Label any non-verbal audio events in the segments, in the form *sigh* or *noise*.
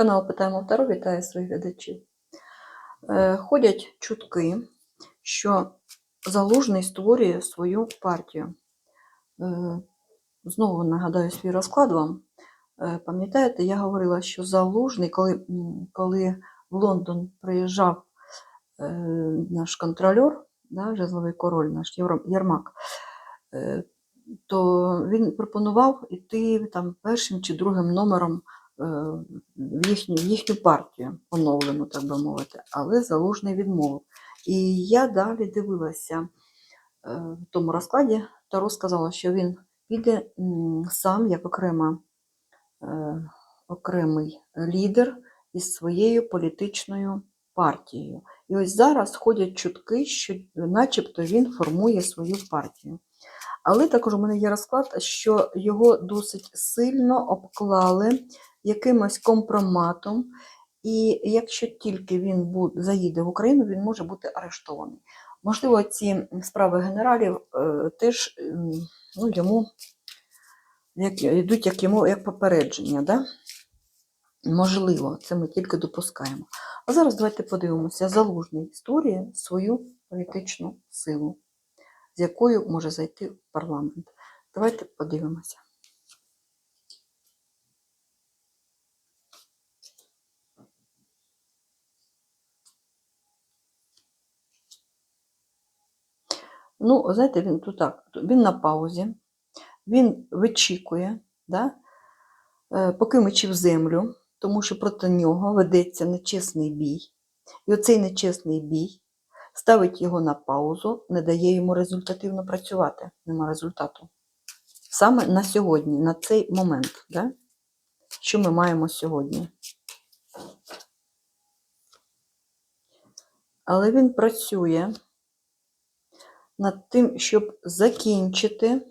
Канал Питаємо Таро вітає своїх глядачів. Е, Ходять чутки, що Залужний створює свою партію. Е, Знову нагадаю свій розклад вам. Е, Пам'ятаєте, я говорила, що Залужний, коли, коли в Лондон приїжджав наш контрольор, да, жезловий король, наш Єрмак, то він пропонував іти там першим чи другим номером в їхню, в їхню партію, оновлену, так би мовити, але Залужний відмовив. І я далі дивилася е, в тому розкладі, Таро сказала, що він піде сам як окрема, е, окремий лідер із своєю політичною партією. І ось зараз ходять чутки, що начебто він формує свою партію. Але також у мене є розклад, що його досить сильно обклали якимось компроматом, і якщо тільки він заїде в Україну, він може бути арештований. Можливо, ці справи генералів е, теж ем, ну, йому як, йдуть як йому як попередження. Да? Можливо, це ми тільки допускаємо. А зараз давайте подивимося, залужний створює свою політичну силу, з якою може зайти в парламент. Давайте подивимося. Ну, знаєте, він тут так, він на паузі, він вичікує, да? е, поки мечі землю, тому що проти нього ведеться нечесний бій. І оцей нечесний бій ставить його на паузу, не дає йому результативно працювати, нема результату. Саме на сьогодні, на цей момент, да? що ми маємо сьогодні. Але він працює над тим, щоб закінчити, е,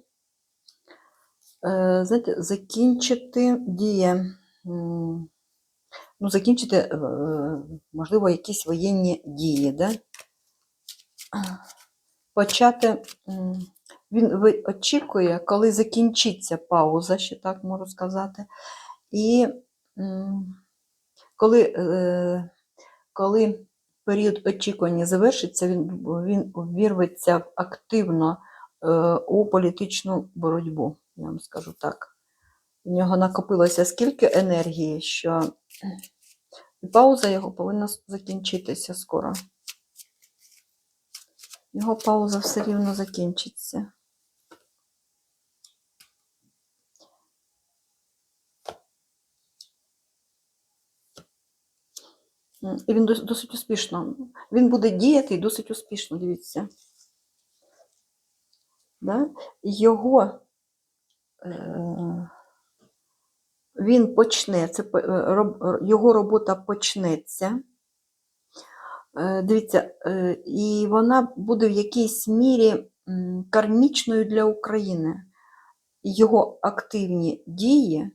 знаєте, закінчити діє, ну, закінчити, е, можливо, якісь воєнні дії, да? почати, він очікує, коли закінчиться пауза, ще так можу сказати, і коли, е, коли період очікування завершиться, він, він увірветься в активно е, у політичну боротьбу, я вам скажу так. У нього накопилося скільки енергії, що пауза його повинна закінчитися скоро. Його пауза все рівно закінчиться. І він досить успішно. Він буде діяти і досить успішно, дивіться. Да? Його е, він почне, це е, його робота почнеться. Е, Дивіться, і вона буде в якійсь мірі кармічною для України. Його активні дії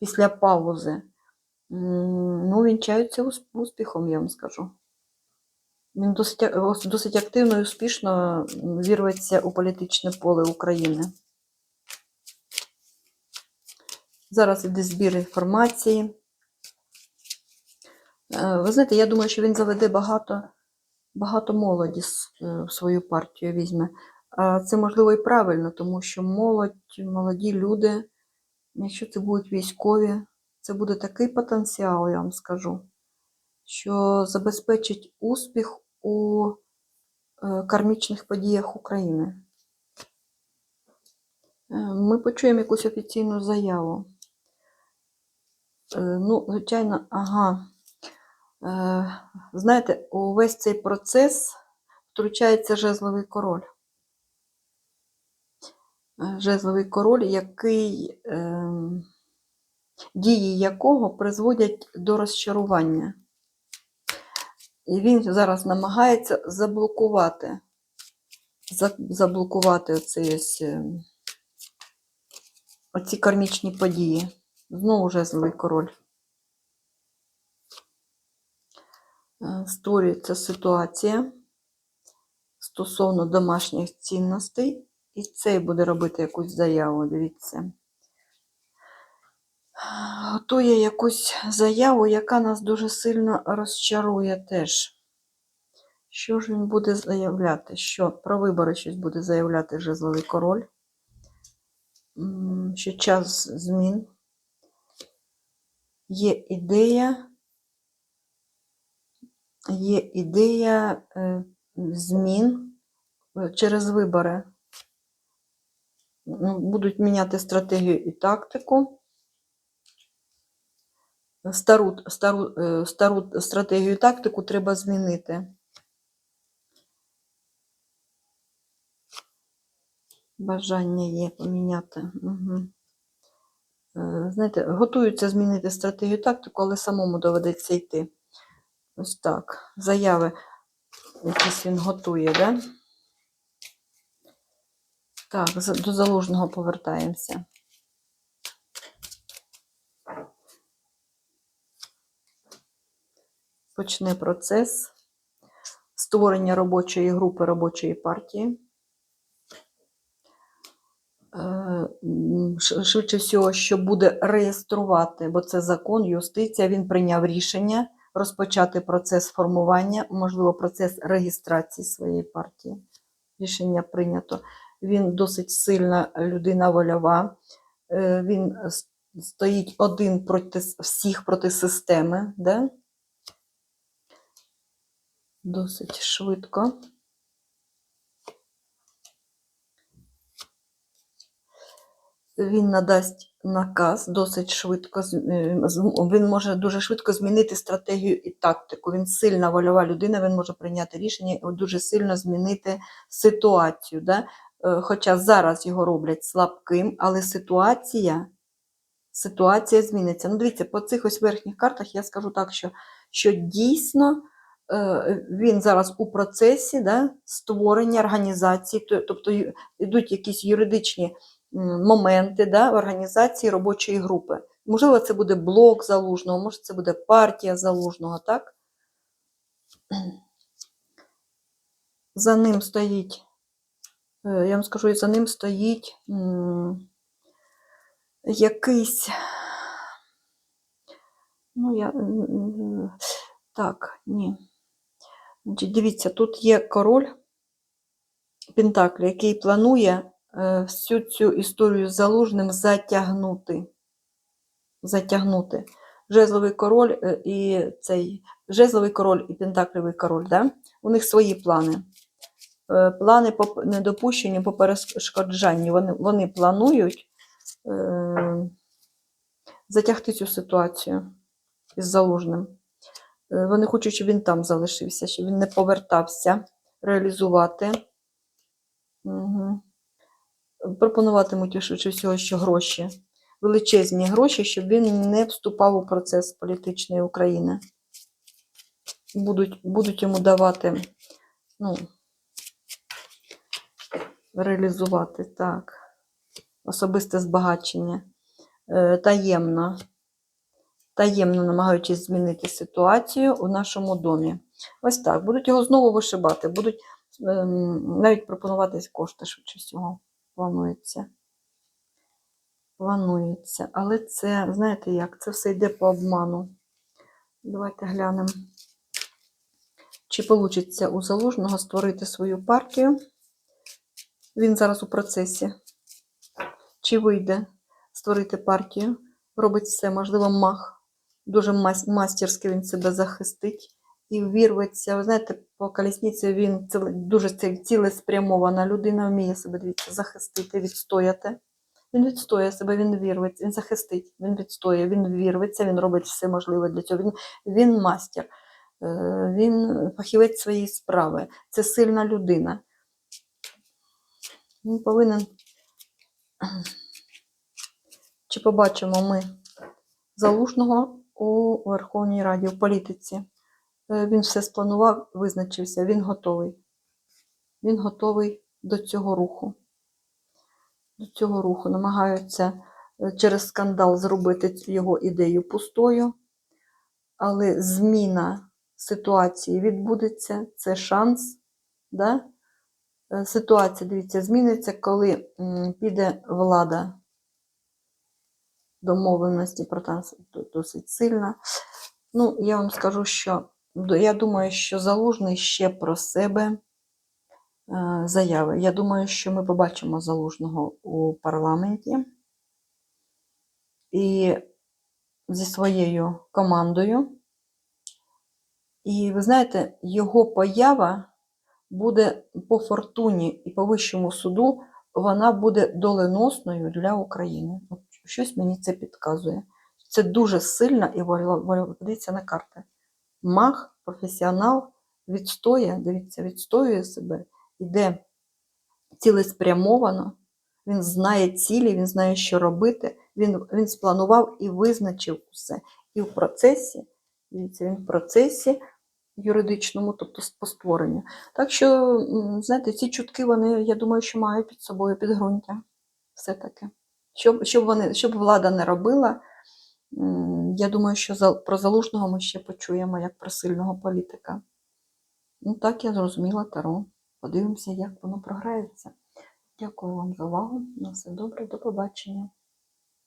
після паузи ну, вінчаються успіхом, я вам скажу. Він досить, досить активно і успішно вірветься у політичне поле України. Зараз іде збір інформації. Е, Ви знаєте, я думаю, що він заведе багато, багато молоді е, в свою партію візьме. Це можливо і правильно, тому що молодь, молоді люди, якщо це будуть військові, це буде такий потенціал, я вам скажу, що забезпечить успіх у е, кармічних подіях України. Е, Ми почуємо якусь офіційну заяву. Е, Ну, звичайно, ага. Знаєте, у весь цей процес втручається жезловий король. Жезловий король, який, ем, дії якого призводять до розчарування. І він зараз намагається заблокувати, заблокувати оці, ем, оці кармічні події. Знову жезловий король. Е, Створюється ситуація стосовно домашніх цінностей, і цей буде робити якусь заяву, дивіться. Готує якусь заяву, яка нас дуже сильно розчарує теж. Що ж він буде заявляти? Що про вибори щось буде заявляти жезловий король? Що час змін. Є ідея, є ідея е, змін е, через вибори. Ну, Будуть міняти стратегію і тактику. Стару, стару, е, стару стратегію тактику треба змінити. Бажання є поміняти. Угу. Знаєте, готуються змінити стратегію тактику, але самому доведеться йти. Ось так. Заяви якісь він готує, да? Так, до залужного повертаємося. Почне процес створення робочої групи робочої партії. Е, Швидше всього, що буде реєструвати, бо це закон, юстиція. Він прийняв рішення розпочати процес формування, можливо, процес реєстрації своєї партії. Рішення прийнято. Він досить сильна людина вольова. Е, Він стоїть один проти всіх проти системи. Да? Досить швидко. Він надасть наказ досить швидко. е, Він може дуже швидко змінити стратегію і тактику. Він сильна вольова людина, він може прийняти рішення і дуже сильно змінити ситуацію. Да? Е, Хоча зараз його роблять слабким, але ситуація, ситуація зміниться. Ну, дивіться, по цих ось верхніх картах я скажу так, що, що дійсно він зараз у процесі да, створення організації, тобто йдуть якісь юридичні моменти да, в організації робочої групи. Можливо, це буде блок залужного, може, це буде партія залужного, так? *clears throat* За ним стоїть, е, я вам скажу, за ним стоїть якийсь. Ну, я. Так, ні. Дивіться, тут є король Пентаклі, який планує е, всю цю історію з залужним затягнути. Затягнути. Жезловий король е, і цей жезловий король і пентаклевий король, да? у них свої плани. Е, Плани по недопущенню, по перешкоджанню. Вони, вони планують е, затягти цю ситуацію із залужним. Е, Вони хочуть, щоб він там залишився, щоб він не повертався реалізувати. Угу. Пропонуватимуть швидше всього, що гроші, величезні гроші, щоб він не вступав у процес політичної України. Будуть, будуть йому давати, ну, реалізувати так, особисте збагачення е, таємно, таємно намагаючись змінити ситуацію у нашому домі. Ось так. Будуть його знову вишибати, будуть ем, навіть пропонуватись кошти, швидше всього, планується. Планується. Але це, знаєте як, це все йде по обману. Давайте глянемо, чи вийде у Залужного створити свою партію. Він зараз у процесі. Чи вийде створити партію? Робить все, можливо, мах. Дуже мас- мастерськи він себе захистить і вірветься. Ви знаєте, по колісниці він ціле- дуже ці- цілеспрямована людина, вміє себе дивіться, захистити, відстояти. Він відстоює себе, він вірветься, він захистить, він відстоює, він вірветься, він робить все можливе для цього. Він, він мастер, е, він фахівець своєї справи. Це сильна людина. Він повинен. Чи побачимо ми залужного у Верховній Раді, в політиці? Е, Він все спланував, визначився, він готовий. Він готовий до цього руху. До цього руху намагаються е, через скандал зробити його ідею пустою, але зміна ситуації відбудеться, це шанс. Да? Е, Ситуація, дивіться, зміниться, коли піде влада домовленості про нас досить сильна. Ну, я вам скажу, що я думаю, що Залужний ще про себе е, заяви. Я думаю, що ми побачимо Залужного у парламенті і зі своєю командою. І ви знаєте, його поява буде по фортуні і по вищому суду, вона буде доленосною для України. Щось мені це підказує. Це дуже сильно і воля- на карти. Маг, професіонал відстоює, дивіться, відстоює себе, іде цілеспрямовано, він знає цілі, він знає, що робити. Він, він спланував і визначив усе. І в процесі, дивіться, він в процесі юридичному, тобто по створенню. Так що, знаєте, ці чутки, вони, я думаю, що мають під собою підґрунтя. Все-таки. Щоб, щоб, вони, щоб влада не робила, я думаю, що про залужного ми ще почуємо як про сильного політика. Ну, так я зрозуміла Таро. Подивимося, як воно програється. Дякую вам за увагу. На все добре, до побачення.